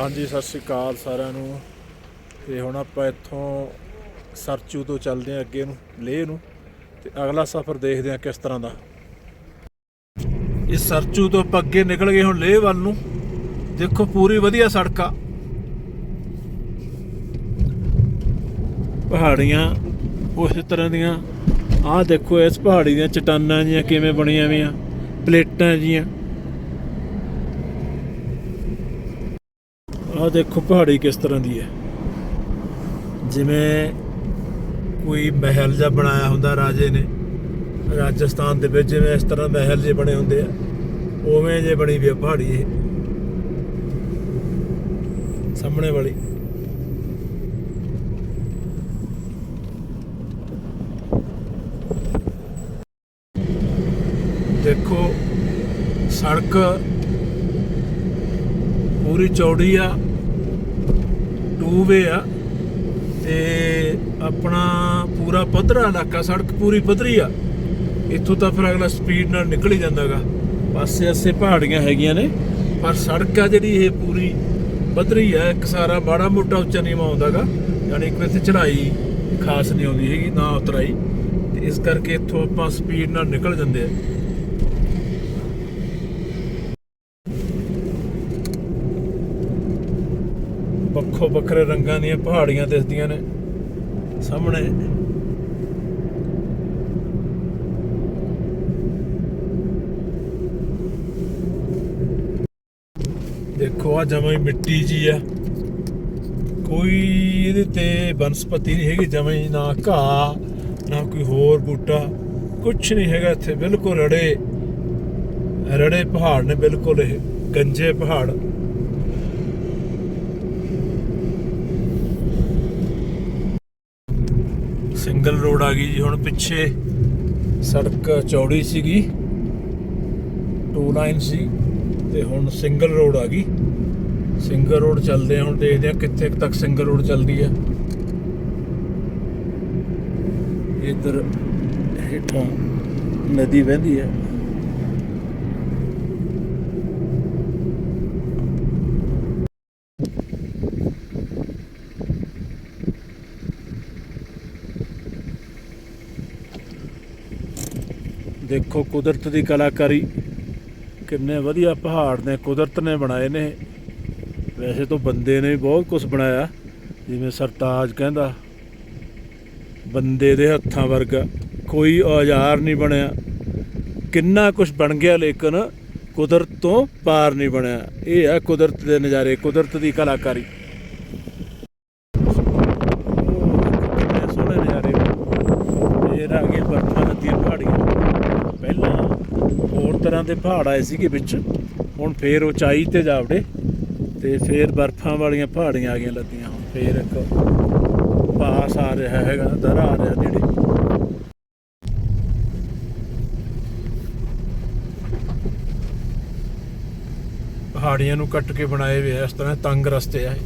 ਹਾਂਜੀ, ਸਤਿ ਸ਼੍ਰੀ ਅਕਾਲ ਸਾਰਿਆਂ ਨੂੰ। ਤੇ ਹੁਣ ਆਪਾਂ ਇੱਥੋਂ ਸਰਚੂ ਤੋਂ ਚੱਲਦੇ ਹਾਂ ਅੱਗੇ ਨੂੰ, ਲੇਹ ਨੂੰ। ਤੇ ਅਗਲਾ ਸਫ਼ਰ ਦੇਖਦੇ ਹਾਂ ਕਿਸ ਤਰ੍ਹਾਂ ਦਾ। ਇਸ ਸਰਚੂ ਤੋਂ ਆਪਾਂ ਅੱਗੇ ਨਿਕਲ ਗਏ ਹੁਣ ਲੇਹ ਵੱਲ ਨੂੰ। ਦੇਖੋ, ਪੂਰੀ ਵਧੀਆ ਸੜਕ ਆ। ਪਹਾੜੀਆਂ ਉਸੇ ਤਰ੍ਹਾਂ ਦੀਆਂ। ਆਹ ਦੇਖੋ, ਇਸ ਪਹਾੜੀ ਦੀਆਂ ਚਟਾਨਾਂ ਜੀਆਂ ਕਿਵੇਂ ਬਣੀਆਂ ਵੀਆਂ ਪਲੇਟਾਂ ਜੀਆਂ। ਆਹ ਦੇਖੋ ਪਹਾੜੀ ਕਿਸ ਤਰ੍ਹਾਂ ਦੀ ਹੈ। ਜਿਵੇਂ ਕੋਈ ਮਹਿਲ ਜਿਹਾ ਬਣਾਇਆ ਹੁੰਦਾ ਰਾਜੇ ਨੇ, ਰਾਜਸਥਾਨ ਦੇ ਵਿੱਚ ਜਿਵੇਂ ਇਸ ਤਰ੍ਹਾਂ ਮਹਿਲ ਜੇ ਬਣੇ ਹੁੰਦੇ ਆ, ਉਵੇਂ ਜੇ ਬਣੀ ਵੀ ਪਹਾੜੀ ਇਹ। ਸਾਹਮਣੇ ਵਾਲੀ। ਦੇਖੋ, ਸੜਕ ਪੂਰੀ ਚੌੜੀ ਆ ਟੂ ਵੇ ਆ ਤੇ ਆਪਣਾ ਪੂਰਾ ਪੱਧਰਾ ਇਲਾਕਾ, ਸੜਕ ਪੂਰੀ ਪੱਧਰੀ ਆ। ਇੱਥੋਂ ਤਾਂ ਫਿਰ ਅਗਲਾ ਸਪੀਡ ਨਾਲ ਨਿਕਲ ਹੀ ਜਾਂਦਾਗਾ ਪਾਸੇ ਆਸੇ ਪਹਾੜੀਆਂ ਹੈਗੀਆਂ ਨੇ, ਪਰ ਸੜਕ ਆ ਜਿਹੜੀ ਇਹ ਪੂਰੀ ਪੱਧਰੀ ਆ, ਇੱਕ ਸਾਰਾ ਮਾੜਾ ਮੋਟਾ ਉੱਚਾ ਨੀਵਾਂ ਆਉਂਦਾਗਾ ਯਾਨੀ ਕਿ ਇੱਥੇ ਚੜ੍ਹਾਈ ਖਾਸ ਨਹੀਂ ਆਉਂਦੀ ਹੈਗੀ, ਨਾ ਉਤਰਾਈ। ਤੇ ਇਸ ਕਰਕੇ ਇੱਥੋਂ ਆਪਾਂ ਸਪੀਡ ਨਾਲ ਨਿਕਲ ਜਾਂਦੇ ਆ। ਵੱਖੋ ਵੱਖਰੇ ਰੰਗਾਂ ਦੀਆਂ ਪਹਾੜੀਆਂ ਦਿਸਦੀਆਂ ਨੇ ਸਾਹਮਣੇ। ਦੇਖੋ ਆ ਜਮਾਂ ਹੀ ਮਿੱਟੀ ਜੀ ਆ। ਕੋਈ ਇਹਦੇ ਤੇ ਬਨਸਪਤੀ ਨਹੀਂ ਹੈਗੀ, ਜਮਾਂ ਹੀ ਨਾ ਘਾਹ, ਨਾ ਕੋਈ ਹੋਰ ਬੂਟਾ ਕੁਝ ਨਹੀਂ ਹੈਗਾ ਇੱਥੇ, ਬਿਲਕੁਲ ਰੜੇ। ਰੜੇ ਪਹਾੜ ਨੇ ਬਿਲਕੁਲ ਇਹ, ਗੰਜੇ ਪਹਾੜ। ਸਿੰਗਲ ਰੋਡ ਆ ਗਈ ਜੀ, ਹੁਣ ਪਿੱਛੇ ਸੜਕ ਚੌੜੀ ਸੀਗੀ ਟੂ ਲਾਈਨ ਸੀ ਤੇ ਹੁਣ ਸਿੰਗਲ ਰੋਡ ਆ ਗਈ। ਸਿੰਗਲ ਰੋਡ ਚੱਲਦੇ ਆ, ਹੁਣ ਦੇਖਦੇ ਆ ਕਿੱਥੇ ਤੱਕ ਸਿੰਗਲ ਰੋਡ ਚੱਲਦੀ ਆ। ਇਧਰ ਹੇਠਾਂ ਨਦੀ ਵਹਿੰਦੀ ਹੈ ਦੇਖੋ ਕੁਦਰਤ ਦੀ ਕਲਾਕਾਰੀ ਕਿੰਨੇ ਵਧੀਆ ਪਹਾੜ ਨੇ, ਕੁਦਰਤ ਨੇ ਬਣਾਏ ਨੇ। ਵੈਸੇ ਤਾਂ ਬੰਦੇ ਨੇ ਵੀ ਬਹੁਤ ਕੁਝ ਬਣਾਇਆ, ਜਿਵੇਂ ਸਰਤਾਜ ਕਹਿੰਦਾ, ਬੰਦੇ ਦੇ ਹੱਥਾਂ ਵਰਗਾ ਕੋਈ ਔਜ਼ਾਰ ਨਹੀਂ ਬਣਿਆ। ਕਿੰਨਾ ਕੁਝ ਬਣ ਗਿਆ ਲੇਕਿਨ ਕੁਦਰਤ ਤੋਂ ਪਾਰ ਨਹੀਂ ਬਣਿਆ। ਇਹ ਹੈ ਕੁਦਰਤ ਦੇ ਨਜ਼ਾਰੇ, ਕੁਦਰਤ ਦੀ ਕਲਾਕਾਰੀ ਉਹ ਦੇਖੋ ਕਿੰਨੇ ਸੋਹਣੇ ਨਜ਼ਾਰੇ ਫੇਰ ਆ ਗਏ ਬਰਫਾਂ ਨਦੀਆਂ ਪਹਾੜੀਆਂ ਪਹਿਲਾਂ ਹੋਰ ਦੇ ਪਹਾੜ ਆਏ ਸੀਗੇ ਵਿੱਚ। ਹੁਣ ਫੇਰ ਉਚਾਈ ਤੇ ਜਾਵੜੇ ਤੇ ਫੇਰ ਬਰਫਾਂ ਵਾਲੀਆਂ ਪਹਾੜੀਆਂ ਆ ਗਈਆਂ ਲੱਦੀਆਂ। ਹੁਣ ਫੇਰ ਇੱਕ ਪਾਸ ਆ ਰਿਹਾ ਹੈਗਾ ਦਰ ਆ ਰਿਹਾ ਨੇੜੇ। ਪਹਾੜੀਆਂ ਨੂੰ ਕੱਟ ਕੇ ਬਣਾਏ ਹੋਏ ਆ, ਇਸ ਤਰ੍ਹਾਂ ਤੰਗ ਰਸਤੇ ਆ ਇਹ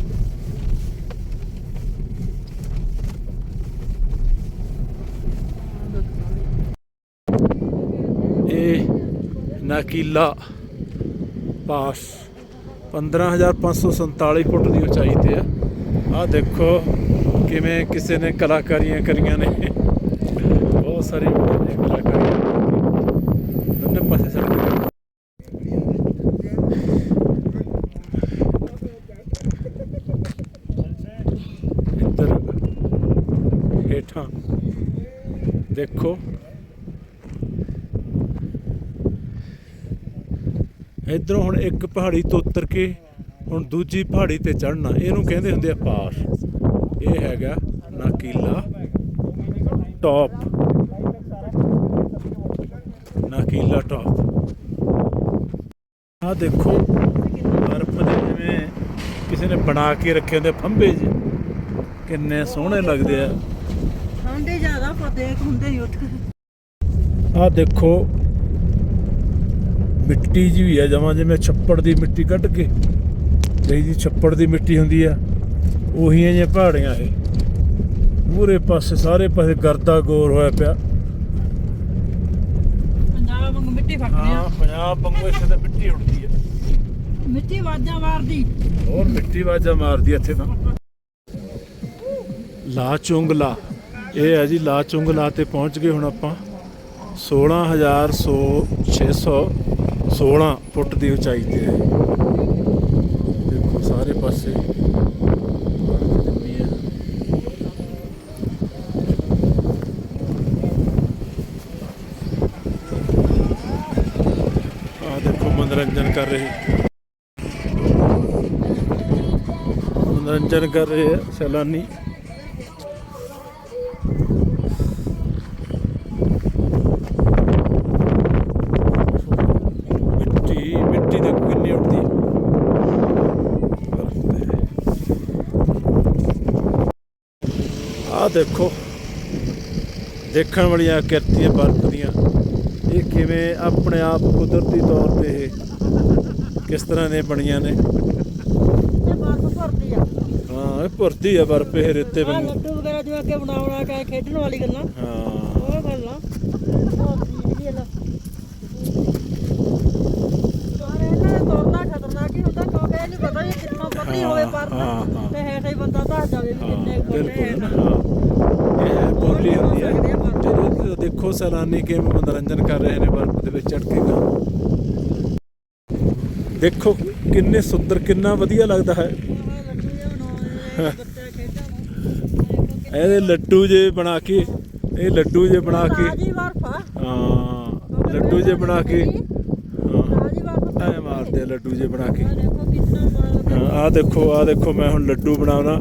ਇਹ ਨਾਕੀਲਾ ਪਾਸ। 15547 ਫੁੱਟ ਦੀ ਉਚਾਈ ਤੇ ਆ। ਆਹ ਦੇਖੋ ਕਿਵੇਂ ਕਿਸੇ ਨੇ ਕਲਾਕਾਰੀਆਂ ਕਰੀਆਂ ਨੇ। ਬਹੁਤ ਸਾਰੀ ਕਲਾਕਾਰੀਆਂ ਦੋਨੇ ਪਾਸੇ ਸੜਕ ਇੱਧਰ ਹੇਠਾਂ ਦੇਖੋ ਇਧਰੋਂ ਹੁਣ ਇੱਕ ਪਹਾੜੀ ਤੋਂ ਉਤਰ ਕੇ ਹੁਣ ਦੂਜੀ ਪਹਾੜੀ ਤੇ ਚੜਨਾ ਇਹਨੂੰ ਕਹਿੰਦੇ ਹੁੰਦੇ ਆ ਪਾਸ ਇਹ ਹੈਗਾ ਨਾਕੀਲਾ ਟੌਪ। ਨਾਕੀਲਾ ਟੌਪ। ਆ ਦੇਖੋ ਬਰਫ਼ ਦੇ ਜਿਵੇਂ ਕਿਸੇ ਨੇ ਬਣਾ ਕੇ ਰੱਖੇ ਹੁੰਦੇ ਫੰਬੇ ਜੀ ਕਿੰਨੇ ਸੋਹਣੇ ਲੱਗਦੇ ਆ। ਠੰਡੇ ਜ਼ਿਆਦਾ ਪਤੇ ਹੁੰਦੇ ਹੀ ਉੱਠ ਆ ਦੇਖੋ ਮਿੱਟੀ ਜੀ ਵੀ ਆ ਜਮਾਂ ਜਿਵੇਂ ਛੱਪੜ ਦੀ ਮਿੱਟੀ ਕੱਢ ਕੇ ਜਿਹੜੀ ਦੀ ਛੱਪੜ ਦੀ ਮਿੱਟੀ ਹੁੰਦੀ ਆ ਉਹੀ ਜਿਹੀਆਂ ਪਹਾੜੀਆਂ ਇਹ। ਮੂਰੇ ਪਾਸੇ ਸਾਰੇ ਪਾਸੇ ਗਰਦਾ ਗੋਰ ਹੋਇਆ ਪਿਆ। ਪੰਜਾਬ ਵਾਂਗੂ ਮਿੱਟੀ ਫੱਟਦੀ ਹਾਂ ਆ। ਪੰਜਾਬ ਵਾਂਗੂ ਇੱਥੇ ਤਾਂ ਮਿੱਟੀ ਉੱਡਦੀ ਆ। ਮਿੱਟੀ ਮਿੱਟੀ ਵਾਜਾਂ ਮਾਰਦੀ। ਹੋਰ ਮਿੱਟੀ ਵਾਜਾ ਮਾਰਦੀ ਆ ਇੱਥੇ ਤਾਂ। ਲਾ ਚੁੰਗਲਾ ਇਹ ਹੈ ਜੀ ਲਾ ਚੁੰਗਲਾ ਤੇ ਪਹੁੰਚ ਗਏ ਹੁਣ ਆਪਾਂ। 16100 616 ਫੁੱਟ ਦੀ ਉਚਾਈ ਤੇ ਹੈ। ਦੇਖੋ, ਸਾਰੇ ਪਾਸੇ ਜੰਮੀ ਹੈ ਆ ਦੇਖੋ, ਮਨੋਰੰਜਨ ਕਰ ਰਹੇ। ਮਨੋਰੰਜਨ ਕਰ ਰਹੇ ਆ ਸੈਲਾਨੀ ਮਿੱਟੀ ਮਿੱਟੀ ਦੇਖੋ ਕਿੰਨੀ ਉੱਡਦੀ ਹੈ ਆ ਦੇਖੋ। ਦੇਖਣ ਵਾਲੀਆਂ ਕਿਰਤੀਆਂ ਬਰਫ਼ ਦੀਆਂ। ਇਹ ਕਿਵੇਂ ਆਪਣੇ ਆਪ ਕੁਦਰਤੀ ਤੌਰ ਤੇ ਇਹ ਕਿਸ ਤਰ੍ਹਾਂ ਨੇ ਬਣੀਆਂ ਨੇ? ਹਾਂ ਇਹ ਭਰਤੀ ਆ ਬਰਫ਼ ਇਹ ਰੇਤੇ ਵਾਂਗੂ। ਲੱਡੂ ਵਗੈਰਾ ਜਿਵੇਂ ਕਿ ਬਣਾ ਬਣਾ ਕੇ ਖੇਡਣ ਵਾਲੀ ਗੱਲਾਂ। ਹਾਂ। ਉਹ ਗੱਲਾਂ ਬਹੁਤ ਚੀਜ਼ ਦੀ ਲਾ ਸਾਰੇ ਇਹਨਾਂ ਦਾ ਤੋੜਨਾ ਖਤਰਨਾਕ ਹੀ ਹੁੰਦਾ ਕਿਉਂਕਿ ਇਹ ਨਹੀਂ ਪਤਾ ਇਹ ਪਤਲੀ ਹੋਵੇ ਪਰ ਹਾਂ, ਹਾਂ। ਤੇ ਹੇਠ ਹੀ ਬੰਦਾ ਧਸ ਜਾਵੇ ਵੀ ਕਿੰਨੇ ਹਾਂ, ਕੁ ਬੰਦੇ ਬਿਲਕੁਲ ਹਾਂ ਇਹ ਬੋਲੀ ਹੁੰਦੀ ਹੈ। ਜਿਹੜੇ ਦੇਖੋ ਸੈਲਾਨੀ ਕਿਵੇਂ ਮਨੋਰੰਜਨ ਕਰ ਰਹੇ ਨੇ ਬਰਫ਼ ਦੇ ਵਿੱਚ ਚੜ ਕੇ ਗਾ ਦੇਖੋ ਕਿੰਨੇ ਸੁੰਦਰ ਕਿੰਨਾ ਵਧੀਆ ਲੱਗਦਾ ਹੈ। ਆਹ ਲੱਡੂ ਜਿਹਾ ਬਣਾਉਂਦੇ ਆ, ਬੱਚੇ ਖੇਡਾਂ ਨੂੰ ਇਹਦੇ ਲੱਡੂ ਜੇ ਬਣਾ ਕੇ ਇਹ ਲੱਡੂ ਜੇ ਬਣਾ ਕੇ। ਤਾਜੀ ਬਰਫ਼ ਆ। ਹਾਂ ਲੱਡੂ ਜੇ ਬਣਾ ਕੇ। ਐ ਮਾਰਦੇ ਆ ਲੱਡੂ ਜੇ ਬਣਾ ਕੇ। ਆ ਦੇਖੋ ਆ ਦੇਖੋ ਆ ਦੇਖੋ, ਮੈਂ ਹੁਣ ਲੱਡੂ ਬਣਾਉਣਾ,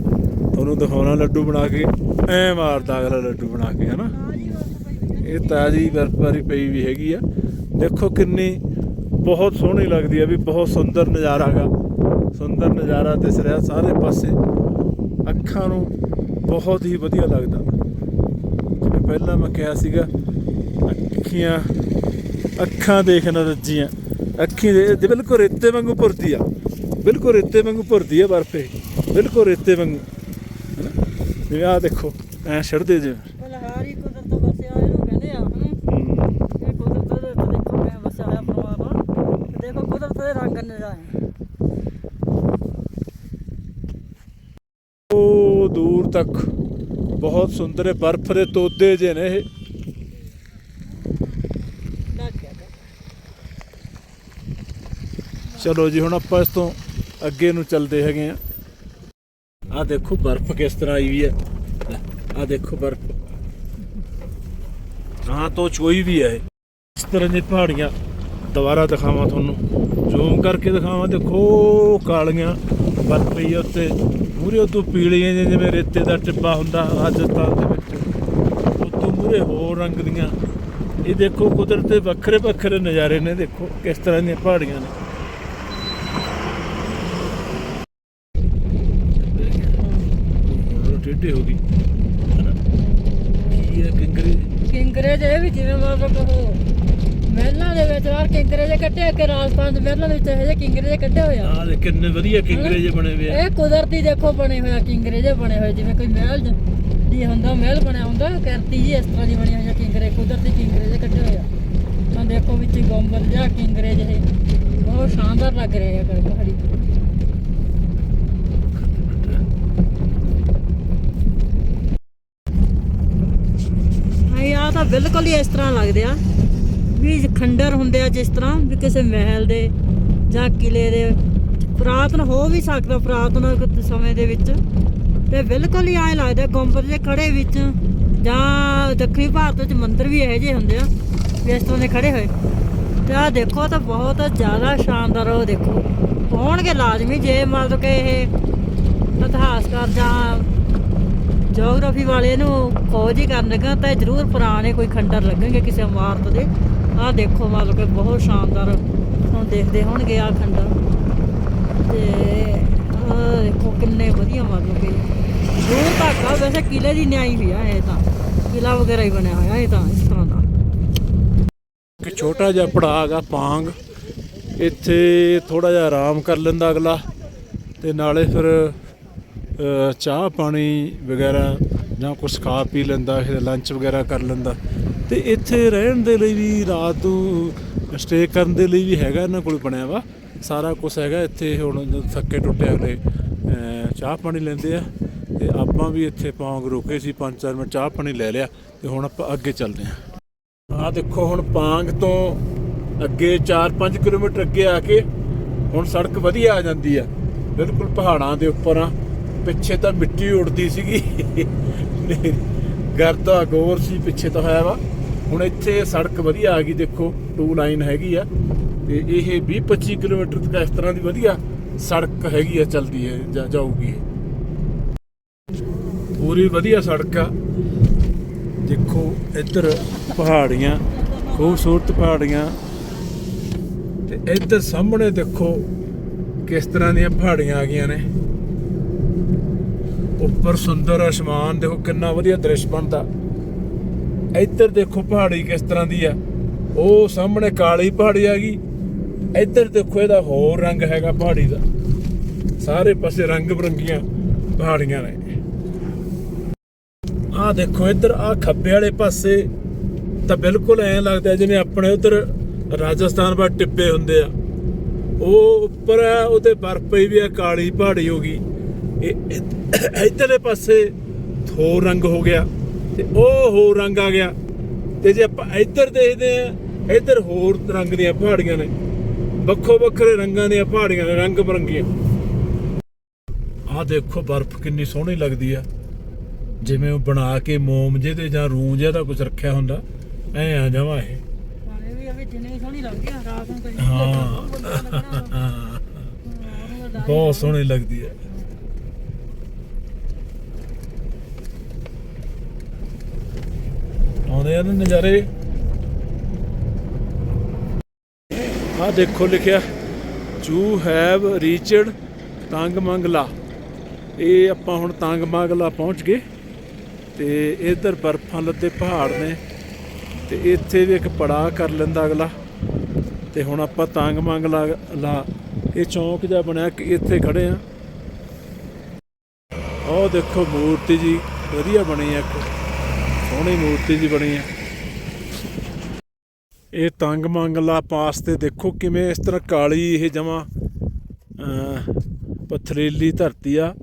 ਤੁਹਾਨੂੰ ਦਿਖਾਉਣਾ ਲੱਡੂ ਬਣਾ ਕੇ। ਐ ਮਾਰਦਾ ਅਗਲਾ ਲੱਡੂ ਬਣਾ ਕੇ, ਹਨਾ? ਤਾਜੀ ਇਹ ਤਾਜ਼ੀ ਬਰਫਬਾਰੀ ਪਈ ਵੀ ਹੈਗੀ ਆ। ਦੇਖੋ ਕਿੰਨੀ ਬਹੁਤ ਸੋਹਣੀ ਲੱਗਦੀ ਆ ਵੀ ਬਹੁਤ ਸੁੰਦਰ ਨਜ਼ਾਰਾ ਗਾ ਸੁੰਦਰ ਨਜ਼ਾਰਾ ਦਿਸ ਰਿਹਾ ਸਾਰੇ ਪਾਸੇ। ਅੱਖਾਂ ਨੂੰ ਬਹੁਤ ਹੀ ਵਧੀਆ ਲੱਗਦਾ। ਜਿਵੇਂ ਪਹਿਲਾਂ ਮੈਂ ਕਿਹਾ ਸੀਗਾ, ਅੱਖੀਆਂ, ਅੱਖਾਂ ਦੇਖਣ ਰੱਜੀਆਂ। ਅੱਖੀ ਦੇ ਬਿਲਕੁਲ ਰੇਤੇ ਵਾਂਗੂ ਭੁਰਦੀ ਆ। ਬਿਲਕੁਲ ਰੇਤੇ ਵਾਂਗੂ ਭੁਰਦੀ ਆ ਬਰਫ ਇਹ। ਬਿਲਕੁਲ ਰੇਤੇ ਵਾਂਗੂ। ਹੈਨਾ? ਜਿਵੇਂ ਆ ਦੇਖੋ ਐ ਛੱਡਦੇ ਜਿਵੇਂ ਬਲਹਾਰੀ ਕੁਦਰਤ ਤੋਂ ਵਸਿਆ ਇਹਨੂੰ ਕਹਿੰਦੇ ਆ ਹੂੰ। ਹਮ। ਇਹ ਕੁਦਰਤ ਦੇ ਦੇਖੋ ਕਿਵੇਂ ਵਸਿਆ ਹੋਇਆ ਪਰਮਾਤਮਾ। ਤੇ ਦੇਖੋ ਕੁਦਰਤ ਦੇ ਰੰਗ ਨਜ਼ਾਰੇ ਉਹ ਦੂਰ ਤੱਕ ਬਹੁਤ ਸੁੰਦਰ ਹੈ ਬਰਫ਼ ਦੇ ਤੋਦੇ ਜੇ ਨੇ ਇਹ ਲੱਗ ਗਿਆ ਗਾ। ਚਲੋ ਜੀ, ਹੁਣ ਆਪਾਂ ਇਸ ਤੋਂ ਅੱਗੇ ਨੂੰ ਚੱਲਦੇ ਹੈਗੇ ਆ ਆ ਦੇਖੋ ਬਰਫ਼ ਕਿਸ ਤਰ੍ਹਾਂ ਆਈ ਵੀ ਹੈ। ਆ ਦੇਖੋ ਬਰਫ਼। ਹਾਂ ਤੋਂ ਚੋਈ ਵੀ ਹੈ ਇਹ। ਇਸ ਤਰ੍ਹਾਂ ਦੀ ਪਹਾੜੀਆਂ। ਦੁਬਾਰਾ ਦਿਖਾਵਾਂ ਤੁਹਾਨੂੰ। ਜ਼ੂਮ ਕਰਕੇ ਦਿਖਾਵਾਂ। ਦੇਖੋ, ਕਾਲੀਆਂ ਬਰਫ਼ ਪਈ ਆ ਉੱਤੇ। ਮੂਰੇ ਉਤੋਂ ਪੀਲੀਆਂ ਜਿਵੇਂ ਰੇਤੇ ਦਾ ਟਿੱਬਾ ਹੁੰਦਾ, ਰਾਜਸਥਾਨ ਦੇ ਵਿੱਚ। ਉਤੋਂ ਮੂਰੇ ਹੋਰ ਰੰਗ ਦੀਆਂ। ਇਹ ਦੇਖੋ, ਕੁਦਰਤ ਦੇ ਵੱਖਰੇ ਵੱਖਰੇ ਨਜ਼ਾਰੇ ਨੇ। ਦੇਖੋ, ਕਿਸ ਤਰ੍ਹਾਂ ਦੀਆਂ ਪਹਾੜੀਆਂ ਨੇ। ਟੇਢੀ ਹੋ ਗਈ। ਹਨਾ? ਕੀ ਹੈ ਕਿੰਗਰੀ? ਕਿੰਗਰੇ ਦੇ ਵੀ ਜਿਵੇਂ ਮਤਲਬ ਉਹ ਮਹਿਲਾਂ ਦੇ ਵਿੱਚ ਵਾਰ ਕਿੰਗਰੇ ਦੇ ਕੱਟੇ ਕਿ ਰਾਜਸਥਾਨ ਦੇ ਮਹਿਲਾਂ ਵਿੱਚ ਇਹੋ ਜਿਹੇ ਕਿੰਗਰੇ ਦੇ ਕੱਢੇ ਹੋਏ ਆ। ਆਹ ਦੇ ਕਿੰਨੇ ਵਧੀਆ ਕਿੰਗਰੇ ਜੇ ਬਣੇ ਹੋਏ ਆ। ਇਹ ਕੁਦਰਤੀ ਦੇਖੋ ਬਣੇ ਹੋਇਆ ਕਿੰਗਰੇ ਜੇ ਬਣੇ ਹੋਏ ਜਿਵੇਂ ਕੋਈ ਮਹਿਲ ਜ- ਦੀ ਹੁੰਦਾ ਮਹਿਲ ਬਣਿਆ ਹੁੰਦਾ ਕਰਤੀ ਜੀ ਇਸ ਤਰ੍ਹਾਂ ਦੀ ਬਣੀ ਹੋਈ ਆ ਕਿੰਗਰੇ ਕੁਦਰਤੀ ਕਿੰਗਰੇ ਜੇ ਕੱਢੇ ਹੋਏ ਆ। ਤਾਂ ਦੇਖੋ ਵਿੱਚ ਗੰਬਲ ਜਿਹਾ ਕਿੰਗਰੇ ਜਿਹੇ ਬਹੁਤ ਸ਼ਾਨਦਾਰ ਲੱਗ ਰਹੇ ਆ ਕਰ ਪਹਾੜੀ ਆ ਤਾਂ ਬਿਲਕੁਲ ਹੀ ਇਸ ਤਰ੍ਹਾਂ ਲੱਗਦੇ ਆ ਵੀ ਖੰਡਰ ਹੁੰਦੇ ਆ ਜਿਸ ਤਰ੍ਹਾਂ ਵੀ ਕਿਸੇ ਮਹਿਲ ਦੇ ਜਾਂ ਕਿਲੇ ਦੇ ਪੁਰਾਤਨ ਹੋ ਵੀ ਸਕਦਾ ਪੁਰਾਤਨ ਸਮੇਂ ਦੇ ਵਿੱਚ। ਤੇ ਬਿਲਕੁਲ ਹੀ ਐਂ ਲੱਗਦਾ ਗੁੰਬਦ ਦੇ ਖੜੇ ਵਿੱਚ ਜਾਂ ਦੱਖਣੀ ਭਾਰਤ ਵਿੱਚ ਮੰਦਿਰ ਵੀ ਇਹੋ ਜਿਹੇ ਹੁੰਦੇ ਆ ਵੀ ਇਸ ਤਰ੍ਹਾਂ ਦੇ ਖੜੇ ਹੋਏ। ਤੇ ਆ ਦੇਖੋ ਤਾਂ ਬਹੁਤ ਜ਼ਿਆਦਾ ਸ਼ਾਨਦਾਰ ਉਹ ਦੇਖੋ। ਹੋਣਗੇ ਲਾਜ਼ਮੀ ਜੇ ਮਤਲਬ ਕਿ ਇਹ ਇਤਿਹਾਸਕਾਰ ਜਾਂ ਜੀਓਗ੍ਰਾਫੀ ਵਾਲੇ ਨੂੰ ਖੋਜ ਹੀ ਕਰਨ ਲੱਗਾ, ਤਾਂ ਜ਼ਰੂਰ ਪੁਰਾਣੇ ਕੋਈ ਖੰਡਰ ਲੱਗਣਗੇ ਕਿਸੇ ਇਮਾਰਤ ਦੇ। ਆਹ ਦੇਖੋ ਮਤਲਬ ਕਿ ਬਹੁਤ ਸ਼ਾਨਦਾਰ ਹੁਣ ਦੇਖਦੇ ਹੋਣਗੇ ਆਹ ਖੰਡਰ। ਤੇ ਆਹ ਦੇਖੋ ਕਿੰਨੇ ਵਧੀਆ ਮਤਲਬ ਕਿ ਦੂਰ ਤੱਕ ਆ, ਵੈਸੇ ਕਿਲੇ ਦੀ ਨਿਆਈ ਵੀ ਇਹ ਤਾਂ। ਕਿਲਾ ਵਗੈਰਾ ਹੀ ਬਣਿਆ ਹੋਇਆ ਇਹ ਤਾਂ, ਇਸ ਤਰ੍ਹਾਂ ਦਾ। ਇੱਕ ਛੋਟਾ ਜਿਹਾ ਪੜਾਅ ਆ ਪਾਂਗ। ਇੱਥੇ ਥੋੜਾ ਜਿਹਾ ਆਰਾਮ ਕਰ ਲੈਂਦਾ ਅਗਲਾ, ਤੇ ਨਾਲੇ ਫਿਰ ਚਾਹ ਪਾਣੀ ਵਗੈਰਾ ਜਾਂ ਕੁਝ ਖਾ ਪੀ ਲੈਂਦਾ, ਫਿਰ ਲੰਚ ਵਗੈਰਾ ਕਰ ਲੈਂਦਾ। ਤੇ ਇੱਥੇ ਰਹਿਣ ਦੇ ਲਈ ਵੀ ਰਾਤ ਨੂੰ ਸਟੇ ਕਰਨ ਦੇ ਲਈ ਵੀ ਹੈਗਾ, ਇਹਨਾਂ ਕੋਲ ਬਣਿਆ ਵਾ। ਸਾਰਾ ਕੁਝ ਹੈਗਾ ਇੱਥੇ, ਹੁਣ ਜਦੋਂ ਥੱਕੇ ਟੁੱਟੇ ਅਗਲੇ ਚਾਹ ਪਾਣੀ ਲੈਂਦੇ ਆ। ਤੇ ਆਪਾਂ ਵੀ ਇੱਥੇ ਪੌਂਗ ਰੁਕੇ ਸੀ 5-4 ਮਿੰਟ ਚਾਹ ਪਾਣੀ ਲੈ ਲਿਆ ਤੇ ਹੁਣ ਆਪਾਂ ਅੱਗੇ ਚੱਲਦੇ ਆ। ਆਹ ਦੇਖੋ ਹੁਣ ਪਾਂਗ ਤੋਂ ਅੱਗੇ 4-5 ਕਿਲੋਮੀਟਰ ਅੱਗੇ ਆ ਕੇ ਹੁਣ ਸੜਕ ਵਧੀਆ ਆ ਜਾਂਦੀ ਆ। ਬਿਲਕੁਲ ਪਹਾੜਾਂ ਦੇ ਉੱਪਰ ਆ। ਪਿੱਛੇ ਤਾਂ ਮਿੱਟੀ ਉੱਡਦੀ ਸੀਗੀ। ਗਰਦਾ ਗੋਰ ਸੀ, ਪਿੱਛੇ ਤਾਂ ਹੋਇਆ ਵਾ। ਹੁਣ ਇੱਥੇ ਸੜਕ ਵਧੀਆ ਆ ਗਈ, ਦੇਖੋ ਟੂ ਲਾਈਨ ਹੈਗੀ ਆ। ਤੇ ਇਹ 20-25 ਕਿਲੋਮੀਟਰ ਤੱਕ ਇਸ ਤਰ੍ਹਾਂ ਦੀ ਵਧੀਆ ਸੜਕ ਹੈਗੀ ਆ, ਚਲਦੀ ਹੈ, ਜਾਂ ਜਾਊਗੀ ਇਹ। ਪੂਰੀ ਵਧੀਆ ਸੜਕ ਆ। ਦੇਖੋ, ਇੱਧਰ ਪਹਾੜੀਆਂ, ਖੂਬਸੂਰਤ ਪਹਾੜੀਆਂ। ਤੇ ਇੱਧਰ ਸਾਹਮਣੇ ਦੇਖੋ, ਕਿਸ ਤਰ੍ਹਾਂ ਦੀਆਂ ਪਹਾੜੀਆਂ ਆ ਗਈਆਂ ਨੇ। ਉੱਪਰ ਸੁੰਦਰ ਅਸਮਾਨ ਦੇਖੋ ਕਿੰਨਾ ਵਧੀਆ ਦ੍ਰਿਸ਼ ਬਣਦਾ। ਇੱਧਰ ਦੇਖੋ ਪਹਾੜੀ ਕਿਸ ਤਰ੍ਹਾਂ ਦੀ ਆ। ਉਹ ਸਾਹਮਣੇ ਕਾਲੀ ਪਹਾੜੀ ਆ ਗਈ। ਇੱਧਰ ਦੇਖੋ ਇਹਦਾ ਹੋਰ ਰੰਗ ਹੈਗਾ ਪਹਾੜੀ ਦਾ। ਸਾਰੇ ਪਾਸੇ ਰੰਗ ਬਰੰਗੀਆਂ ਪਹਾੜੀਆਂ ਨੇ। ਆਹ ਦੇਖੋ ਇੱਧਰ ਆਹ ਖੱਬੇ ਵਾਲੇ ਪਾਸੇ ਤਾਂ ਬਿਲਕੁਲ ਐਂ ਲੱਗਦਾ ਜਿਵੇਂ ਆਪਣੇ ਉਧਰ ਰਾਜਸਥਾਨ ਵੱਲ ਟਿੱਬੇ ਹੁੰਦੇ ਆ। ਉਹ ਉੱਪਰ ਆ, ਉਹਦੇ ਬਰਫ਼ ਪਈ ਵੀ ਆ, ਕਾਲੀ ਪਹਾੜੀ ਹੋ ਗਈ। ਇੱਧਰਲੇ ਪਾਸੇ ਹੋਰ ਰੰਗ ਹੋ ਗਿਆ ਤੇ ਉਹ ਹੋਰ ਰੰਗ ਆ ਗਿਆ। ਤੇ ਜੇ ਆਪਾਂ ਇੱਧਰ ਦੇਖਦੇ ਆ ਇੱਧਰ ਹੋਰ ਰੰਗ ਦੀਆਂ ਪਹਾੜੀਆਂ ਨੇ। ਵੱਖੋ ਵੱਖਰੇ ਰੰਗਾਂ ਦੀਆਂ ਪਹਾੜੀਆਂ ਨੇ ਰੰਗ ਬਰੰਗੀਆਂ। ਆਹ ਦੇਖੋ ਬਰਫ਼ ਕਿੰਨੀ ਸੋਹਣੀ ਲੱਗਦੀ ਆ। ਜਿਵੇਂ ਉਹ ਬਣਾ ਕੇ ਮੋਮ ਜਿਹਦੇ ਜਾਂ ਰੂੰ ਜਿਹਾ ਦਾ ਕੁਝ ਰੱਖਿਆ ਹੁੰਦਾ। ਐ ਆ ਜਾਵਾ ਇਹ। ਪਾਣੀ ਵੀ ਅਭੀ ਦਿਨੇ ਹੀ ਸੋਹਣੀ ਲੱਗਦੀ ਆ ਰਾਤ ਨੂੰ ਤਾਂ ਹਾਂ। ਬਹੁਤ ਸੋਹਣੀ ਲੱਗਦੀ ਹੈ ਆਉਂਦੇ ਆ ਨਜ਼ਾਰੇ। ਆ ਦੇਖੋ ਲਿਖਿਆ ਯੂ ਹੈਵ ਰੀਚਡ ਤੰਗ ਮੰਗਲਾ ਇਹ ਆਪਾਂ ਹੁਣ ਤੰਗ ਮੰਗਲਾ ਪਹੁੰਚ ਗਏ ਤੇ ਇਧਰ ਬਰਫਾਂ ਲੱਦੇ ਪਹਾੜ ਨੇ ਤੇ ਇੱਥੇ ਵੀ ਇੱਕ ਪੜਾਅ ਕਰ ਲੈਂਦਾ ਅਗਲਾ। ਤੇ ਹੁਣ ਆਪਾਂ ਤੰਗ ਮੰਗਲਾ ਲਾ ਲਾ ਇਹ ਚੌਂਕ ਜਿਹਾ ਬਣਿਆ ਕਿ ਇੱਥੇ ਖੜੇ ਆ। ਉਹ ਦੇਖੋ ਮੂਰਤੀ ਜੀ, ਵਧੀਆ ਬਣੀ ਆ ਇੱਕ। ਸੋਹਣੀ ਮੂਰਤੀ ਜੀ ਬਣੀ ਆ ਇਹ ਤੰਗ ਮੰਗਲਾ ਪਾਸ ਤੇ ਦੇਖੋ ਕਿਵੇਂ ਇਸ ਤਰ੍ਹਾਂ ਕਾਲੀ ਇਹ ਜਮਾ ਪਥਰੀਲੀ ਧਰਤੀ ਆ।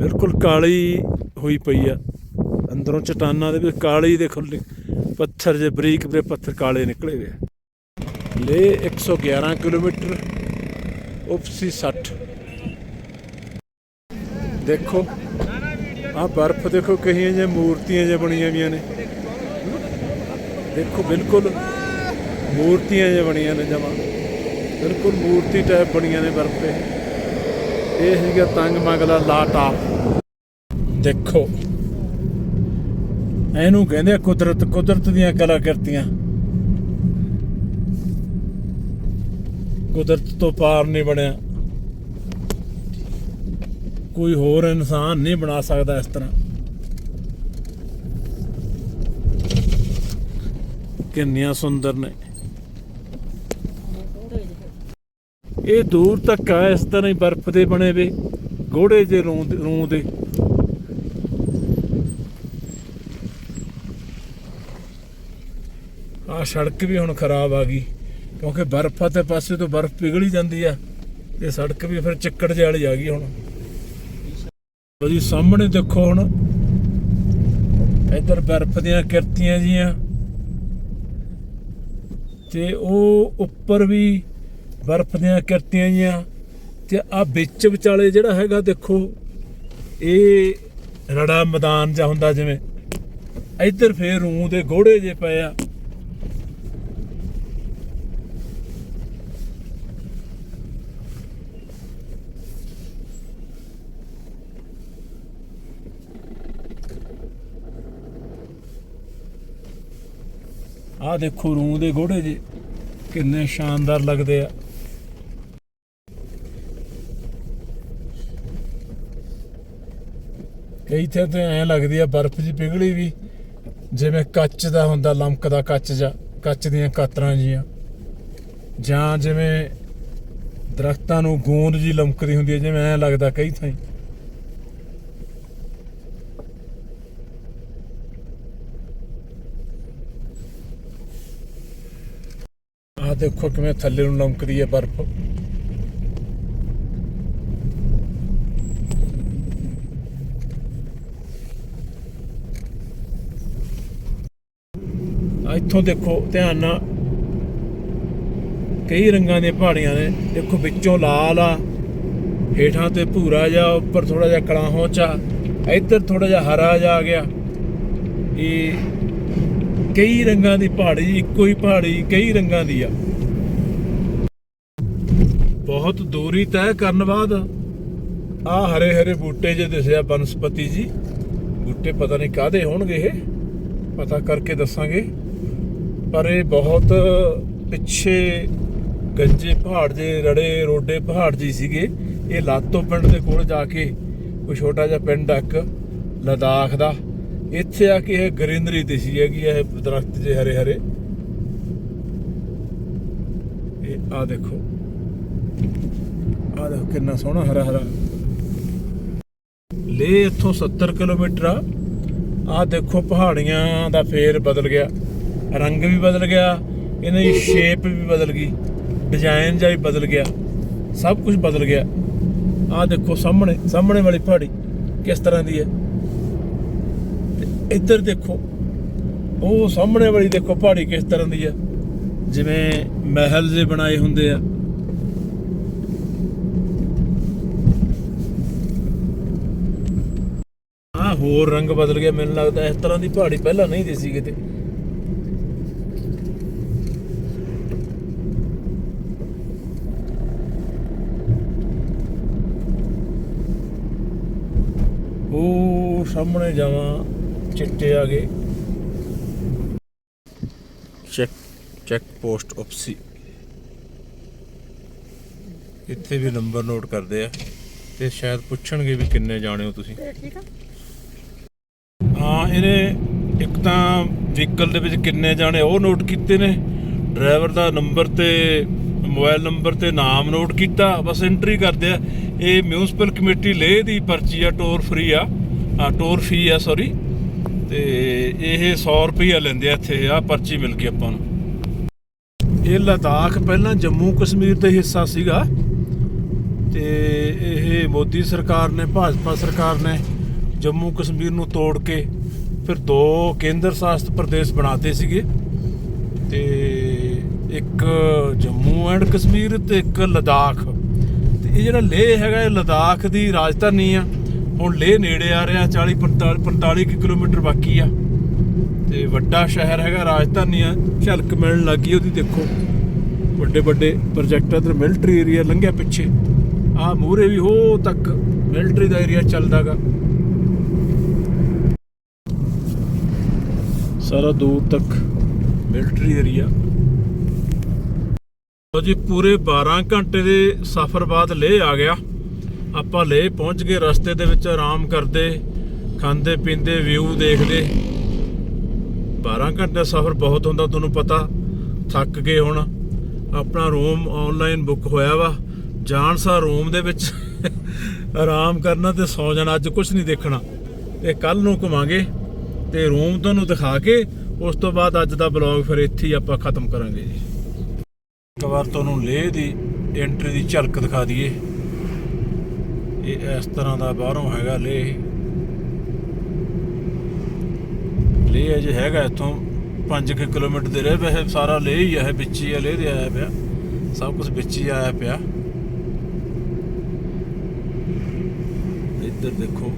ਬਿਲਕੁਲ ਕਾਲੀ ਹੋਈ ਪਈ ਆ। ਅੰਦਰੋਂ ਚਟਾਨਾਂ ਦੇ ਵਿੱਚ ਕਾਲੀ ਦੇ ਖੁੱਲੇ ਪੱਥਰ ਜੇ ਬਰੀਕ ਬਰੀਕ ਪੱਥਰ ਕਾਲੇ ਨਿਕਲੇ ਹੋਏ ਆ। ਲੇ 111 ਕਿਲੋਮੀਟਰ, ਉਪਸੀ 60 ਦੇਖੋ ਆ ਬਰਫ਼ ਦੇਖੋ ਕਹੀਆਂ ਜਿਹੀਆਂ ਮੂਰਤੀਆਂ ਜਿਹੀਆਂ ਬਣੀਆਂ ਵੀਆਂ ਨੇ। ਦੇਖੋ, ਬਿਲਕੁਲ ਮੂਰਤੀਆਂ ਜਿਹੀਆਂ ਬਣੀਆਂ ਨੇ ਜਮਾ। ਬਿਲਕੁਲ ਮੂਰਤੀ ਟਾਈਪ ਬਣੀਆਂ ਨੇ ਬਰਫ਼ ਤੇ ਇਹ ਹੈਗਾ ਤੰਗ ਮੰਗਲਾ ਲਾਟਾ। ਦੇਖੋ, ਇਹਨੂੰ ਕਹਿੰਦੇ ਆ ਕੁਦਰਤ ਕੁਦਰਤ ਦੀਆਂ ਕਲਾਕ੍ਰਿਤੀਆਂ। ਕੁਦਰਤ ਤੋਂ ਪਾਰ ਨਹੀਂ ਬਣਿਆ। ਕੋਈ ਹੋਰ ਇਨਸਾਨ ਨਹੀਂ ਬਣਾ ਸਕਦਾ ਇਸ ਤਰ੍ਹਾਂ। ਕਿੰਨੀਆਂ ਸੁੰਦਰ ਨੇ। ਇਹ ਦੂਰ ਤੱਕ ਆ, ਇਸ ਤਰ੍ਹਾਂ ਹੀ ਬਰਫ਼ ਦੇ ਬਣੇ ਵੇ, ਗੋੜੇ ਜੇ ਰੂੰ ਰੂੰ ਦੇ ਆ ਸੜਕ ਵੀ ਹੁਣ ਖਰਾਬ ਆ ਗਈ, ਕਿਉਂਕਿ ਬਰਫ਼ ਤੇ ਪਾਸੇ ਤੋਂ ਬਰਫ਼ ਪਿਘਲੀ ਜਾਂਦੀ ਆ, ਤੇ ਸੜਕ ਵੀ ਫਿਰ ਚੱਕੜ ਜਿਹੀ ਵਾਲੀ ਆ ਗਈ ਹੁਣ। ਲਓ ਜੀ ਸਾਹਮਣੇ ਦੇਖੋ ਹੁਣ, ਇੱਧਰ ਬਰਫ਼ ਦੀਆਂ ਕਿਰਤੀਆਂ ਜੀਆਂ ਤੇ ਉਹ ਉੱਪਰ ਵੀ ਬਰਫ਼ ਦੀਆਂ ਕਿਰਤੀਆਂ ਜੀਆਂ ਤੇ ਆ ਵਿੱਚ ਵਿਚਾਲੇ ਜਿਹੜਾ ਹੈਗਾ ਦੇਖੋ, ਇਹ ਰੜਾ ਮੈਦਾਨ ਜਾਂ ਹੁੰਦਾ ਜਿਵੇਂ। ਇੱਧਰ ਫੇਰ ਰੂੰ ਦੇ ਗੋੜੇ ਜੇ ਪਏ ਆ। ਆਹ ਦੇਖੋ ਰੂੰ ਦੇ ਗੋੜੇ ਜੇ, ਕਿੰਨੇ ਸ਼ਾਨਦਾਰ ਲੱਗਦੇ ਆ। ਕਈ ਥਾਂ ਤੇ ਐ ਲੱਗਦੀ ਆ ਬਰਫ਼ ਜੀ ਪਿਘਲੀ ਵੀ, ਜਿਵੇਂ ਕੱਚ ਦਾ ਹੁੰਦਾ ਲਮਕਦਾ ਕੱਚ ਜਾਂ ਕੱਚ ਦੀਆਂ ਕਾਤਰਾਂ ਜੀਆਂ। ਜਾਂ ਜਿਵੇਂ ਦਰਖਤਾਂ ਨੂੰ ਗੂੰਦ ਜੀ ਲਮਕਦੀ ਹੁੰਦੀ ਹੈ ਜਿਵੇਂ ਐ ਲੱਗਦਾ ਕਈ ਥਾਂ ਦੇਖੋ ਕਿਵੇਂ ਥੱਲੇ ਨੂੰ ਨਮਕਦੀ ਹੈ ਬਰਫ਼। ਇੱਥੋਂ ਦੇਖੋ, ਧਿਆਨ ਨਾਲ। ਕਈ ਰੰਗਾਂ ਦੀਆਂ ਪਹਾੜੀਆਂ ਨੇ। ਦੇਖੋ ਵਿੱਚੋਂ ਲਾਲ ਆ, ਹੇਠਾਂ ਤੇ ਭੂਰਾ ਜਾ ਉੱਪਰ ਥੋੜਾ ਜਿਹਾ ਕਲਾਹੋਂ ਚਾ ਇੱਧਰ ਥੋੜਾ ਜਿਹਾ ਹਰਾ ਜਾ ਆ ਗਿਆ। ਇਹ ਕਈ ਰੰਗਾਂ ਦੀ ਪਹਾੜੀ, ਇੱਕੋ ਹੀ ਪਹਾੜੀ ਕਈ ਰੰਗਾਂ ਦੀ ਆ। ਬਹੁਤ ਦੂਰੀ ਤੈਅ ਕਰਨ ਬਾਅਦ ਆ ਹਰੇ ਹਰੇ ਬੂਟੇ ਜੇ ਦਿਸਿਆ ਬਨਸਪਤੀ ਜੀ, ਬੂਟੇ ਪਤਾ ਨਹੀਂ ਕਾਦੇ ਹੋਣਗੇ ਇਹ, ਪਤਾ ਕਰਕੇ ਦੱਸਾਂਗੇ। ਪਰ ਇਹ ਬਹੁਤ ਪਿੱਛੇ ਗੰਜੇ ਪਹਾੜ ਜੇ, ਰੜੇ ਰੋਡੇ ਪਹਾੜ ਜੀ ਸੀਗੇ, ਇਹ ਲਾਤੋ ਪਿੰਡ ਦੇ ਕੋਲ ਜਾ ਕੇ ਕੋਈ ਛੋਟਾ ਜਿਹਾ ਪਿੰਡ ਆ ਇੱਕ, ਲਦਾਖ ਦਾ। ਇੱਥੇ ਆ ਕੇ ਇਹ ਗ੍ਰੀਨਰੀ ਦਿਸੀ ਹੈਗੀ ਇਹ ਦਰਖਤ ਜੇ ਹਰੇ ਹਰੇ। ਇਹ ਆ ਦੇਖੋ। ਆ ਦੇਖੋ ਕਿੰਨਾ ਸੋਹਣਾ ਹਰਾ ਹਰਾ। ਲੇ ਇੱਥੋਂ 70 ਕਿਲੋਮੀਟਰ ਆ। ਆ ਦੇਖੋ ਪਹਾੜੀਆਂ ਦਾ ਫੇਰ ਬਦਲ ਗਿਆ। ਰੰਗ ਵੀ ਬਦਲ ਗਿਆ ਇਹਨਾਂ ਦੀ ਸ਼ੇਪ ਵੀ ਬਦਲ ਗਈ। ਡਿਜ਼ਾਈਨ ਜਿਹਾ ਵੀ ਬਦਲ ਗਿਆ। ਸਭ ਕੁਝ ਬਦਲ ਗਿਆ। ਆ ਦੇਖੋ ਸਾਹਮਣੇ ਸਾਹਮਣੇ ਵਾਲੀ ਪਹਾੜੀ ਕਿਸ ਤਰ੍ਹਾਂ ਦੀ ਹੈ। ਤੇ ਇੱਧਰ ਦੇਖੋ, ਉਹ ਸਾਹਮਣੇ ਵਾਲੀ ਦੇਖੋ ਪਹਾੜੀ ਕਿਸ ਤਰ੍ਹਾਂ ਦੀ ਹੈ। ਜਿਵੇਂ ਮਹਿਲ ਜੇ ਬਣਾਏ ਹੁੰਦੇ ਆ ਆ ਹੋਰ ਰੰਗ ਬਦਲ ਗਿਆ, ਮੈਨੂੰ ਲੱਗਦਾ ਇਸ ਤਰ੍ਹਾਂ ਦੀ ਪਹਾੜੀ ਪਹਿਲਾਂ ਨਹੀਂ ਦਿਸੀ ਕਿਤੇ। ਉਹ ਸਾਹਮਣੇ ਜਾਵਾਂ, ਚਿੱਟੇ ਆ ਗਏ। ਚੈੱਕ ਚੈੱਕ ਪੋਸਟ ਆਫਸੀ ਇੱਥੇ ਵੀ ਨੰਬਰ ਨੋਟ ਕਰਦੇ ਆ, ਤੇ ਸ਼ਾਇਦ ਪੁੱਛਣਗੇ ਵੀ ਕਿੰਨੇ ਜਾਣੇ ਹੋ ਤੁਸੀਂ। ਠੀਕ ਆ। ਹਾਂ, ਇਹਨੇ ਇੱਕ ਤਾਂ ਵਹੀਕਲ ਦੇ ਵਿੱਚ ਕਿੰਨੇ ਜਾਣੇ ਉਹ ਨੋਟ ਕੀਤੇ ਨੇ। ਡਰਾਈਵਰ ਦਾ ਨੰਬਰ ਤੇ ਮੋਬਾਈਲ ਨੰਬਰ ਤੇ ਨਾਮ ਨੋਟ ਕੀਤਾ, ਬਸ ਐਂਟਰੀ ਕਰਦੇ ਆ। ਇਹ ਮਿਊਨਿਸਪਲ ਕਮੇਟੀ ਲੇਹ ਦੀ ਪਰਚੀ ਆ ਟੋਰ ਫ੍ਰੀ ਆ। ਆ ਟੋਰ ਫੀ ਆ ਸੌਰੀ ਤੇ ਇਹ 100 ਰੁਪਈਆ ਲੈਂਦੇ ਆ ਇੱਥੇ ਆ ਪਰਚੀ ਮਿਲ ਗਈ ਆਪਾਂ ਨੂੰ। ਇਹ ਲਦਾਖ ਪਹਿਲਾਂ ਜੰਮੂ ਕਸ਼ਮੀਰ ਦਾ ਹਿੱਸਾ ਸੀਗਾ। ਤੇ ਇਹ ਮੋਦੀ ਸਰਕਾਰ ਨੇ, ਭਾਜਪਾ ਸਰਕਾਰ ਨੇ ਜੰਮੂ ਕਸ਼ਮੀਰ ਨੂੰ ਤੋੜ ਕੇ ਫਿਰ ਦੋ ਕੇਂਦਰ ਸ਼ਾਸਿਤ ਪ੍ਰਦੇਸ਼ ਬਣਾਤੇ ਸੀਗੇ ਤੇ ਇੱਕ ਜੰਮੂ ਐਂਡ ਕਸ਼ਮੀਰ ਤੇ ਇੱਕ ਲਦਾਖ। ਤੇ ਇਹ ਜਿਹੜਾ ਲੇਹ ਹੈਗਾ, ਇਹ ਲਦਾਖ ਦੀ ਰਾਜਧਾਨੀ ਆ। ਹੁਣ ਲੇਹ ਨੇੜੇ ਆ ਰਿਹਾ 40 45 45 ਕੁ ਕਿਲੋਮੀਟਰ ਬਾਕੀ ਆ। ਤੇ ਵੱਡਾ ਸ਼ਹਿਰ ਹੈਗਾ, ਰਾਜਧਾਨੀ ਆ। ਝਲਕ ਮਿਲਣ ਲੱਗੀ ਉਹਦੀ, ਦੇਖੋ। ਵੱਡੇ ਵੱਡੇ ਪ੍ਰੋਜੈਕਟ ਇਧਰ ਮਿਲਟਰੀ ਏਰੀਆ ਲੰਘਿਆ ਪਿੱਛੇ। ਆ ਮੂਹਰੇ ਵੀ ਹੋ ਤੱਕ ਮਿਲਟਰੀ ਦਾ ਏਰੀਆ ਚੱਲਦਾਗਾ ਸਾਰਾ ਦੂਰ ਤੱਕ ਮਿਲਟਰੀ ਏਰੀਆ ਲੋ ਜੀ, ਪੂਰੇ 12 ਘੰਟੇ ਦੇ ਸਫ਼ਰ ਬਾਅਦ ਲੇਹ ਆ ਗਿਆ। ਆਪਾਂ ਲੇਹ ਪਹੁੰਚ ਗਏ, ਰਸਤੇ ਦੇ ਵਿੱਚ ਆਰਾਮ ਕਰਦੇ, ਖਾਂਦੇ, ਪੀਂਦੇ ਵਿਊ ਦੇਖਦੇ। 12 ਘੰਟੇ ਦਾ ਸਫ਼ਰ ਬਹੁਤ ਹੁੰਦਾ, ਤੁਹਾਨੂੰ ਪਤਾ, ਥੱਕ ਗਏ ਹੁਣ। ਆਪਣਾ ਰੂਮ ਆਨਲਾਈਨ ਬੁੱਕ ਹੋਇਆ ਵਾ, ਜਾਣ ਸਾ ਰੂਮ ਦੇ ਵਿੱਚ। ਆਰਾਮ ਕਰਨਾ ਤੇ ਸੌ ਜਾਣਾ, ਅੱਜ ਕੁਝ ਨਹੀਂ ਦੇਖਣਾ। ਤੇ ਕੱਲ ਨੂੰ ਘੁਮਾਂਗੇ। ਤੇ ਰੂਮ ਤੁਹਾਨੂੰ ਦਿਖਾ ਕੇ ਉਸ ਤੋਂ ਬਾਅਦ ਅੱਜ ਦਾ ਬਲੌਗ ਫਿਰ ਇੱਥੇ ਹੀ ਆਪਾਂ ਖਤਮ ਕਰਾਂਗੇ ਜੀ। ਇੱਕ ਵਾਰ ਤੁਹਾਨੂੰ ਲੇਹ ਦੀ ਐਂਟਰੀ ਦੀ ਝਲਕ ਦਿਖਾ ਦਈਏ। ਇਹ ਇਸ ਤਰ੍ਹਾਂ ਦਾ ਬਾਹਰੋਂ ਹੈਗਾ ਲੇਹ। ਲੇਹ ਜੇ ਹੈਗਾ ਇੱਥੋਂ 5 ਕਿਲੋਮੀਟਰ ਦੇ ਰਹੇ। ਵੈਸੇ ਸਾਰਾ ਲੇਹ ਹੀ ਹੈ ਵਿੱਚ ਹੀ ਆ, ਲੇਹ ਦੇ ਆਇਆ ਪਿਆ। ਸਭ ਕੁਝ ਵਿੱਚ ਹੀ ਆਇਆ ਪਿਆ। ਇੱਧਰ ਦੇਖੋ।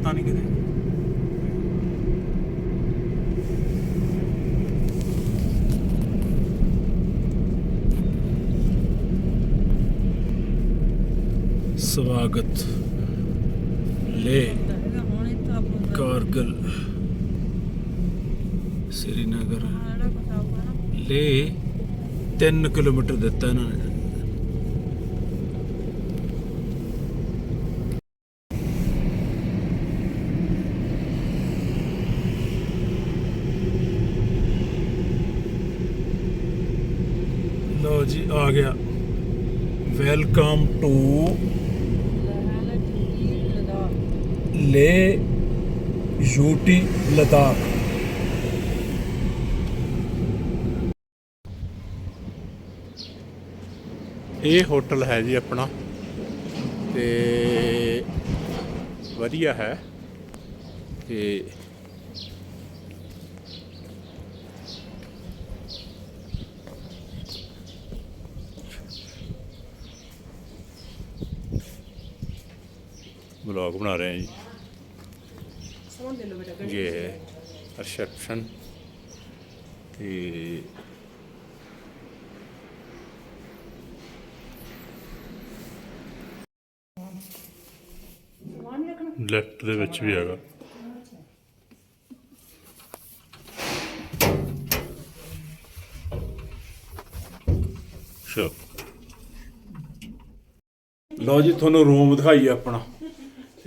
ਆ ਤਾਂ ਨਹੀਂ ਕਿਤੇ। ਸਵਾਗਤ। ਲੇ ਕਾਰਗਲ। ਸ੍ਰੀਨਗਰ। ਲੇ 3 ਕਿਲੋਮੀਟਰ ਦਿੱਤਾ ਇਹਨਾਂ ਨੇ ਲੋ ਜੀ ਆ ਗਿਆ। Welcome to Leh UT Ladakh ਇਹ ਹੋਟਲ ਹੈ ਜੀ ਆਪਣਾ। ਤੇ ਵਧੀਆ ਹੈ। ਤੇ ब्लॉग बना रहे हैं जी ये है रिसेप्शन ਤੇ ਲੈਫਟ ਦੇ ਵਿੱਚ ਵੀ ਹੈਗਾ ਸ਼ੋ ਲਓ ਜੀ ਤੁਹਾਨੂੰ ਰੂਮ ਦਿਖਾਈਏ ਆਪਣਾ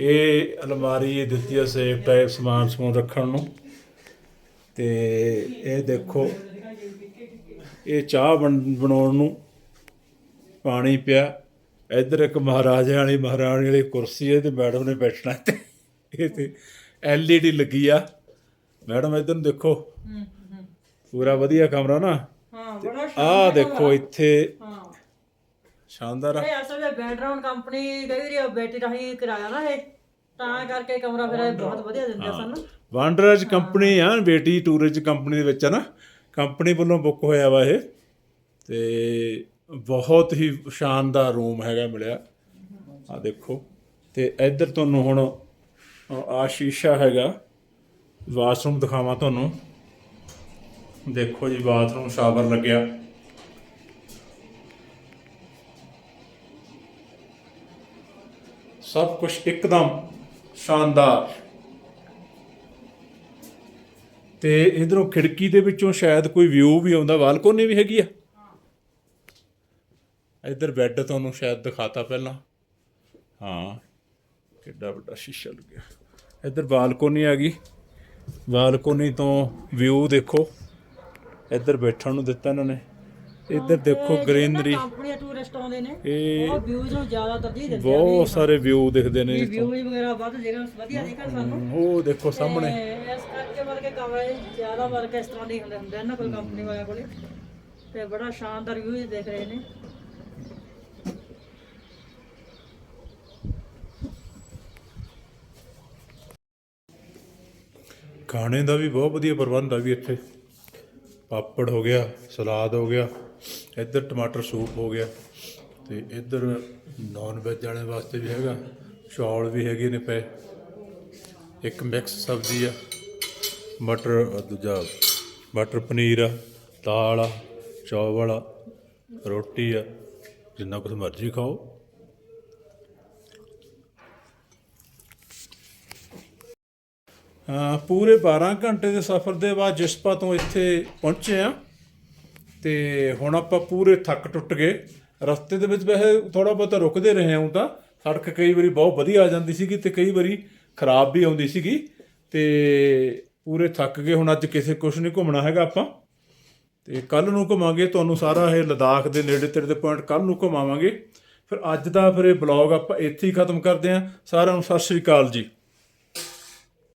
ਇਹ ਅਲਮਾਰੀ ਇਹ ਦਿੱਤੀ ਹੈ ਸੇਫ ਟਾਈਪ ਸਮਾਨ ਸਮੂਨ ਰੱਖਣ ਨੂੰ। ਤੇ ਇਹ ਦੇਖੋ ਇਹ ਚਾਹ ਬਣ- ਬਣਾਉਣ ਨੂੰ ਪਾਣੀ ਪਿਆ। ਇੱਧਰ ਇੱਕ ਮਹਾਰਾਜਾ ਵਾਲੀ ਮਹਾਰਾਣੀ ਵਾਲੀ ਕੁਰਸੀ ਹੈ ਤੇ ਮੈਡਮ ਨੇ ਬੈਠਣਾ ਤੇ ਇਹ ਤੇ ਐਲਈਡੀ ਲੱਗੀ ਆ। ਮੈਡਮ ਇੱਧਰ ਨੂੰ ਦੇਖੋ। ਪੂਰਾ ਵਧੀਆ ਕਮਰਾ ਨਾ। ਹਾਂ ਬੜਾ ਆਹ ਦੇਖੋ ਇੱਥੇ। ਹਾਂ। ਸ਼ਾਨਦਾਰ ਆ। ਇਹ ਅਸਲ ਵਿੱਚ ਬੈਕਗ੍ਰਾਉਂਡ ਕੰਪਨੀ ਕਈ ਵਾਰੀ ਬੈਟਰੀ ਰਾਹੀਂ ਕਰਾਇਆ ਨਾ ਇਹ। ਤਾਂ ਕਰਕੇ ਕਮਰਾ ਫਿਰ ਬਹੁਤ ਵਧੀਆ ਦਿੰਦੇ ਸਾਨੂੰ। ਵਾਂਡਰਜ ਕੰਪਨੀ ਆ ਬੇਟੀ ਟੂਰਿਸਟ ਕੰਪਨੀ ਦੇ ਵਿੱਚ ਆ ਨਾ। ਕੰਪਨੀ ਵੱਲੋਂ ਬੁੱਕ ਹੋਇਆ ਵਾ ਇਹ। ਤੇ ਬਹੁਤ ਹੀ ਸ਼ਾਨਦਾਰ ਰੂਮ ਹੈਗਾ ਮਿਲਿਆ। ਆ ਦੇਖੋ। ਤੇ ਇੱਧਰ ਤੁਹਾਨੂੰ ਹੁਣ ਆ ਸ਼ੀਸ਼ਾ ਹੈਗਾ। ਵਾਸ਼ਰੂਮ ਦਿਖਾਵਾਂ ਤੁਹਾਨੂੰ। ਦੇਖੋ ਜੀ ਬਾਥਰੂਮ ਸ਼ਾਵਰ ਲੱਗਿਆ। ਸਭ ਕੁਝ ਇੱਕਦਮ ਸ਼ਾਨਦਾਰ। ਤੇ ਇਧਰੋਂ ਖਿੜਕੀ ਦੇ ਵਿੱਚੋਂ ਸ਼ਾਇਦ ਕੋਈ ਵਿਊ ਵੀ ਆਉਂਦਾ ਬਾਲਕੋਨੀ ਵੀ ਹੈਗੀ ਆ? ਇੱਧਰ ਬੈੱਡ ਤੁਹਾਨੂੰ ਸ਼ਾਇਦ ਦਿਖਾਤਾ ਪਹਿਲਾਂ। ਹਾਂ, ਕਿੱਡਾ ਵੱਡਾ ਸ਼ੀਸ਼ਾ ਲੱਗਿਆ। ਇੱਧਰ ਬਾਲਕੋਨੀ ਆ ਗਈ। ਬਾਲਕੋਨੀ ਤੋਂ ਵਿਊ ਦੇਖੋ। ਇੱਧਰ ਬੈਠਣ ਨੂੰ ਦਿੱਤਾ ਇਹਨਾਂ ਨੇ। ਇੱਧਰ ਦੇਖੋ ਗ੍ਰੀਨਰੀ। ਕੰਪਨੀ ਟੂਰਿਸਟ ਆਉਂਦੇ ਨੇ ਇਹ ਉਹ ਵਿਊਜ਼ ਨੂੰ ਜ਼ਿਆਦਾ ਤਰਜੀਹ ਦਿੰਦੇ ਆ ਬਹੁਤ ਸਾਰੇ ਵਿਊ ਦਿਖਦੇ ਨੇ। ਵਿਊਜ਼ ਵਗੈਰਾ ਵੱਧ ਜਿਹੜਾ ਵਧੀਆ ਦੇਖਣ ਸਾਨੂੰ। ਉਹ ਦੇਖੋ ਸਾਹਮਣੇ। ਇਸ ਕਰਕੇ ਵਰਗੇ ਕਮਰੇ ਜ਼ਿਆਦਾ ਵਰਗ ਇਸ ਤਰ੍ਹਾਂ ਦੇ ਹੁੰਦੇ ਹੁੰਦੇ ਨਾ ਕੋਈ ਕੰਪਨੀ ਵਾਲਿਆਂ ਕੋਲੇ। ਤੇ ਬੜਾ ਸ਼ਾਨਦਾਰ ਵਿਊਜ਼ ਦੇਖ ਰਹੇ ਨੇ। ਖਾਣੇ ਦਾ ਵੀ ਬਹੁਤ ਵਧੀਆ ਪ੍ਰਬੰਧ ਆ ਵੀ ਇੱਥੇ। ਪਾਪੜ ਹੋ ਗਿਆ ਸਲਾਦ ਹੋ ਗਿਆ। ਇੱਧਰ ਟਮਾਟਰ ਸੂਪ ਹੋ ਗਿਆ ਤੇ ਇੱਧਰ ਨਾਨ ਵੈਜ ਵਾਲਿਆਂ ਵਾਸਤੇ ਵੀ ਹੈਗਾ, ਚੌਲ ਵੀ ਹੈਗੇ ਨੇ ਪਏ। ਇੱਕ ਮਿਕਸ ਸਬਜ਼ੀ ਆ, ਮਟਰ ਦੂਜਾ ਮਟਰ ਪਨੀਰ ਆ, ਦਾਲ ਆ ਚਾਵਲ ਆ, ਰੋਟੀ ਆ, ਜਿੰਨਾ ਕੁਝ ਮਰਜ਼ੀ ਖਾਓ। ਪੂਰੇ 12 ਘੰਟੇ ਦੇ ਸਫ਼ਰ ਦੇ ਬਾਅਦ ਜਿਸਪਾ ਤੋਂ ਇੱਥੇ ਪਹੁੰਚੇ ਆ। ਤੇ ਹੁਣ ਆਪਾਂ ਪੂਰੇ ਥੱਕ ਟੁੱਟ ਗਏ। ਰਸਤੇ ਦੇ ਵਿੱਚ ਵੈਸੇ ਥੋੜਾ ਬਹੁਤਾ ਰੁਕਦੇ ਰਹੇ ਹਾਂ ਤਾਂ ਸੜਕ ਕਈ ਵਾਰੀ ਬਹੁਤ ਵਧੀਆ ਆ ਜਾਂਦੀ ਸੀਗੀ ਤੇ ਕਈ ਵਾਰੀ ਖਰਾਬ ਵੀ ਆਉਂਦੀ ਸੀਗੀ। ਤੇ ਪੂਰੇ ਥੱਕ ਗਏ, ਹੁਣ ਅੱਜ ਕਿਸੇ ਕੁਛ ਨਹੀਂ ਘੁੰਮਣਾ ਹੈਗਾ ਆਪਾਂ। ਤੇ ਕੱਲ ਨੂੰ ਘੁਮਾਂਗੇ, ਤੁਹਾਨੂੰ ਸਾਰਾ ਇਹ ਲਦਾਖ ਦੇ ਨੇੜੇ ਤੇੜੇ ਦੇ ਪੁਆਇੰਟ ਕੱਲ ਨੂੰ ਘੁਮਾਵਾਂਗੇ। ਫਿਰ ਅੱਜ ਦਾ ਫਿਰ ਇਹ ਬਲੌਗ ਆਪਾਂ ਇੱਥੇ ਹੀ ਖਤਮ ਕਰਦੇ ਹਾਂ। ਸਾਰਿਆਂ ਨੂੰ ਸਤਿ ਸ਼੍ਰੀ ਅਕਾਲ ਜੀ।